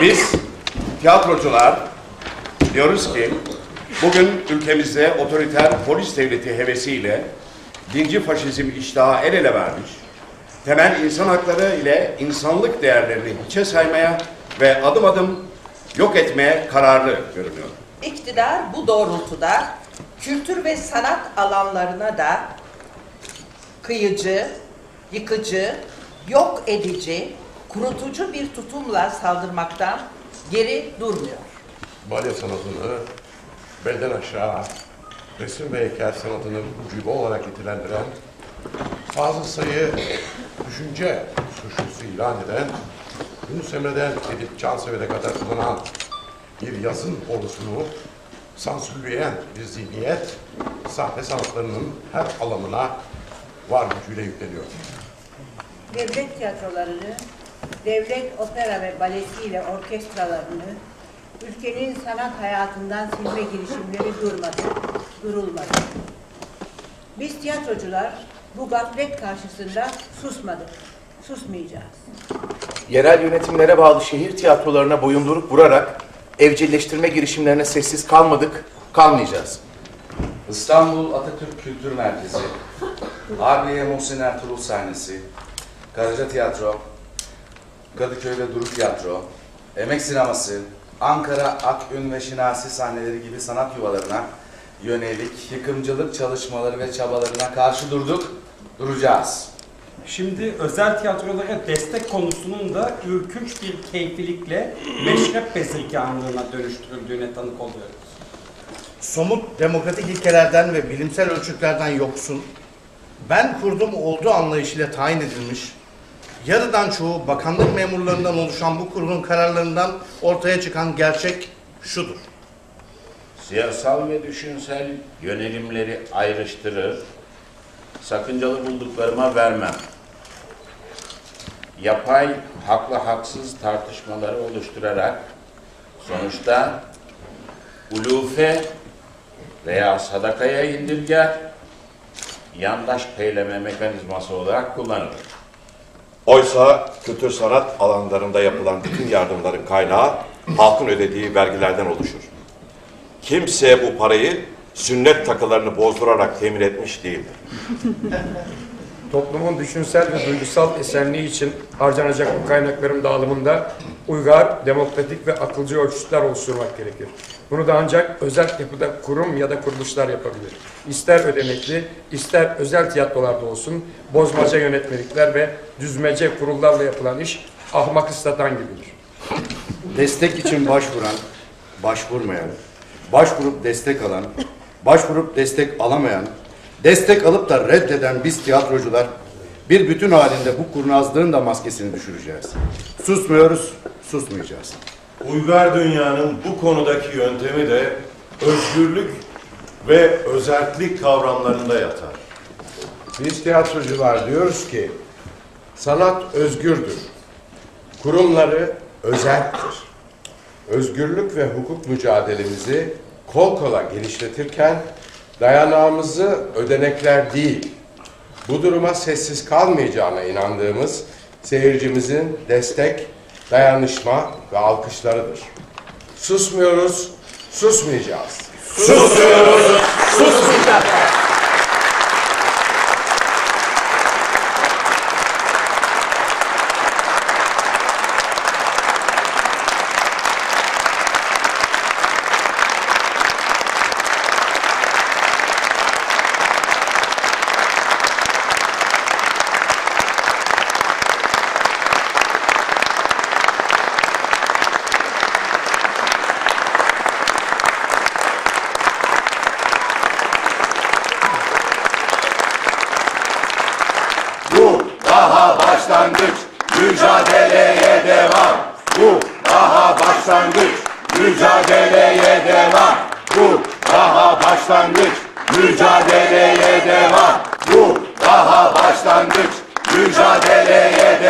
Biz tiyatrocular diyoruz ki bugün ülkemizde otoriter polis devleti hevesiyle dinci faşizm iştahı el ele vermiş, temel insan hakları ile insanlık değerlerini hiçe saymaya ve adım adım yok etmeye kararlı görünüyor. İktidar bu doğrultuda kültür ve sanat alanlarına da kıyıcı, yıkıcı, yok edici, kurutucu bir tutumla saldırmaktan geri durmuyor. balya sanatını belden aşağı resim ve heykel sanatını ucube olarak nitelendiren, fazla sayı düşünce suçlusu ilan eden, Yunus Emre'den Edip Cansever'e kadar kullanan bir yazın ordusunu sansürleyen bir zihniyet, sahne sanatlarının her alanına var gücüyle yükleniyor. devlet tiyatrolarını, devlet opera ve balesiyle orkestralarını, ülkenin sanat hayatından silme girişimleri durmadı, durulmadı. Biz tiyatrocular bu gaflet karşısında susmadık, susmayacağız. Yerel yönetimlere bağlı şehir tiyatrolarına boyunduruk vurarak evcilleştirme girişimlerine sessiz kalmadık, kalmayacağız. İstanbul Atatürk Kültür Merkezi, Harbiye Muhsin Ertuğrul sahnesi, Karaca Tiyatro, Kadıköy ve Duru Tiyatro, Emek Sineması, Ankara Akün ve Şinasi sahneleri gibi sanat yuvalarına yönelik yıkımcılık çalışmaları ve çabalarına karşı durduk, duracağız. Şimdi özel tiyatrolara destek konusunun da ürkünç bir keyfilikle meşrep bezirganlığına dönüştürüldüğüne tanık oluyoruz. somut demokratik ilkelerden ve bilimsel ölçütlerden yoksun, ben kurdum olduğu anlayışıyla tayin edilmiş, yarıdan çoğu bakanlık memurlarından oluşan bu kurulun kararlarından ortaya çıkan gerçek şudur. Siyasal ve düşünsel yönelimleri ayrıştırır, sakıncalı bulduklarıma vermem. Yapay, haklı haksız tartışmaları oluşturarak sonuçta ulufe veya sadakaya indirger, yandaş peyleme mekanizması olarak kullanılır. Oysa kültür sanat alanlarında yapılan bütün yardımların kaynağı halkın ödediği vergilerden oluşur. Kimse bu parayı sünnet takılarını bozdurarak temin etmiş değildir. Toplumun düşünsel ve duygusal esenliği için harcanacak bu kaynakların dağılımında uygar, demokratik ve akılcı ölçütler oluşturmak gerekir. Bunu da ancak özel yapıda kurum ya da kuruluşlar yapabilir. İster ödenekli, ister özel tiyatrolarda olsun, bozmaca yönetmelikler ve düzmece kurullarla yapılan iş ahmak ıslatan gibidir. Destek için başvuran, başvurmayan, başvurup destek alan, başvurup destek alamayan, destek alıp da reddeden biz tiyatrocular bir bütün halinde bu kurnazlığın da maskesini düşüreceğiz. Susmuyoruz, susmayacağız. Uygar dünyanın bu konudaki yöntemi de özgürlük ve özellik kavramlarında yatar. Biz tiyatrocular diyoruz ki sanat özgürdür. Kurumları özeldir. Özgürlük ve hukuk mücadelemizi kol kola genişletirken dayanağımızı ödenekler değil, bu duruma sessiz kalmayacağına inandığımız seyircimizin destek, dayanışma ve alkışlarıdır. Susmuyoruz, susmayacağız. Susmuyoruz, susmayacağız. Bu daha başlangıç, mücadeleye devam. Bu daha başlangıç, mücadeleye devam. Bu daha başlangıç, mücadeleye devam. Bu daha başlangıç, mücadeleye